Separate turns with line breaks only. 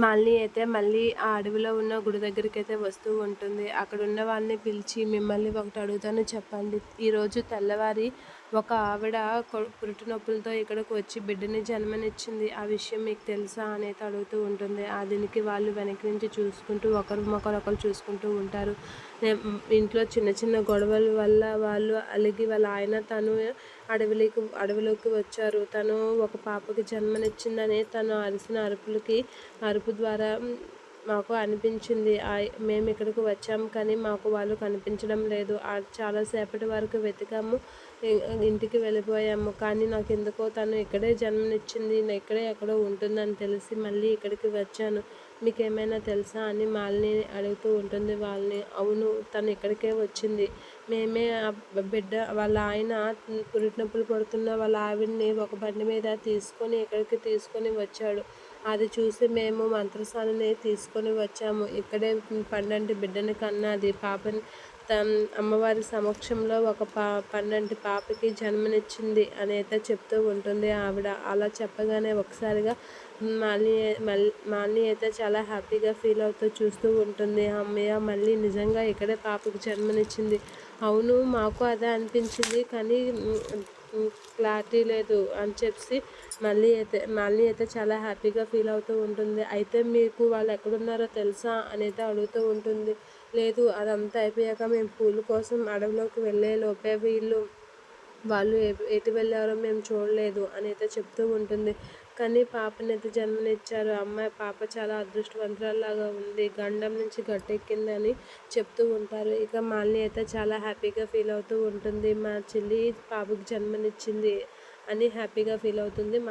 మళ్ళీ అయితే మళ్ళీ ఆ అడవిలో ఉన్న గుడి దగ్గరికి అయితే వస్తూ ఉంటుంది. అక్కడ ఉన్న వాళ్ళని పిలిచి మిమ్మల్ని ఒకటి అడుగుతాను చెప్పండి. ఈరోజు తెల్లవారి ఒక ఆవిడ కొ- పురిటి నొప్పులతో ఇక్కడికి వచ్చి బిడ్డని జన్మనిచ్చింది. ఆ విషయం మీకు తెలుసా అనేది అడుగుతూ ఉంటుంది. ఆ దీనికి వాళ్ళు వెనక్కి నుంచి చూసుకుంటూ ఒకరు ఒకరు చూసుకుంటూ ఉంటారు. ఇంట్లో చిన్న చిన్న గొడవల వల్ల వాళ్ళు అలిగి వాళ్ళ ఆయన తను అడవిలోకి అడవిలోకి వచ్చారు. తను ఒక పాపకి జన్మనిచ్చిందని తను అరిసిన అరుపులకి అరుపు ద్వారా మాకు అనిపించింది. ఆ- మేము ఇక్కడికి వచ్చాము కానీ మాకు వాళ్ళు కనిపించడం లేదు. చాలాసేపటి వరకు వెతికాము. ఇంటికి వెళ్ళిపోయాము. కానీ నాకు ఎందుకో తను ఇక్కడే జన్మనిచ్చింది నేను ఇక్కడే ఎక్కడో ఉంటుందని తెలిసి మళ్ళీ ఇక్కడికి వచ్చాను. మీకు ఏమైనా తెలుసా అని మాలిని అడుగుతూ ఉంటుంది వాళ్ళని. అవును తను ఇక్కడికే వచ్చింది. మేమే ఆ బిడ్డ వాళ్ళ ఆయన పురిటి నొప్పులు పడుతున్న వాళ్ళ ఆవిడని ఒక బండి మీద తీసుకొని ఇక్కడికి తీసుకొని వచ్చాడు. అది చూసి మేము మంత్రసాలని తీసుకొని వచ్చాము. ఇక్కడే పండంటి బిడ్డని కన్నది పాపని అమ్మవారి సమక్షంలో ఒక పా పన్నెండు పాపకి జన్మనిచ్చింది అని అయితే చెప్తూ ఉంటుంది ఆవిడ. అలా చెప్పగానే ఒకసారిగా మాలిని మల్- మాలిని అయితే చాలా హ్యాపీగా ఫీల్ అవుతూ చూస్తూ ఉంటుంది. అమ్మయ్య మళ్ళీ నిజంగా ఇక్కడే పాపకి జన్మనిచ్చింది. అవును మాకు అదే అనిపించింది. కానీ క్లారిటీ లేదు అని చెప్పి మళ్ళీ అయితే మళ్ళీ అయితే చాలా హ్యాపీగా ఫీల్ అవుతూ ఉంటుంది. అయితే మీకు వాళ్ళు ఎక్కడున్నారో తెలుసా అనేది అడుగుతూ ఉంటుంది. లేదు అదంతా అయిపోయాక మేము పూల కోసం అడవిలోకి వెళ్ళే లోపే వీళ్ళు వాళ్ళు ఎటు వెళ్ళారో మేము చూడలేదు అని అయితే చెప్తూ ఉంటుంది. కానీ పాపనైతే జన్మనిచ్చారు. అమ్మాయి పాప చాలా అదృష్టవంతురాలాగా ఉంది. గండం నుంచి గట్టెక్కిందని చెప్తూ ఉంటారు. ఇక మాలిని అయితే చాలా హ్యాపీగా ఫీల్ అవుతూ ఉంటుంది. మా చెల్లి పాపకి జన్మనిచ్చింది అని హ్యాపీగా ఫీల్ అవుతుంది.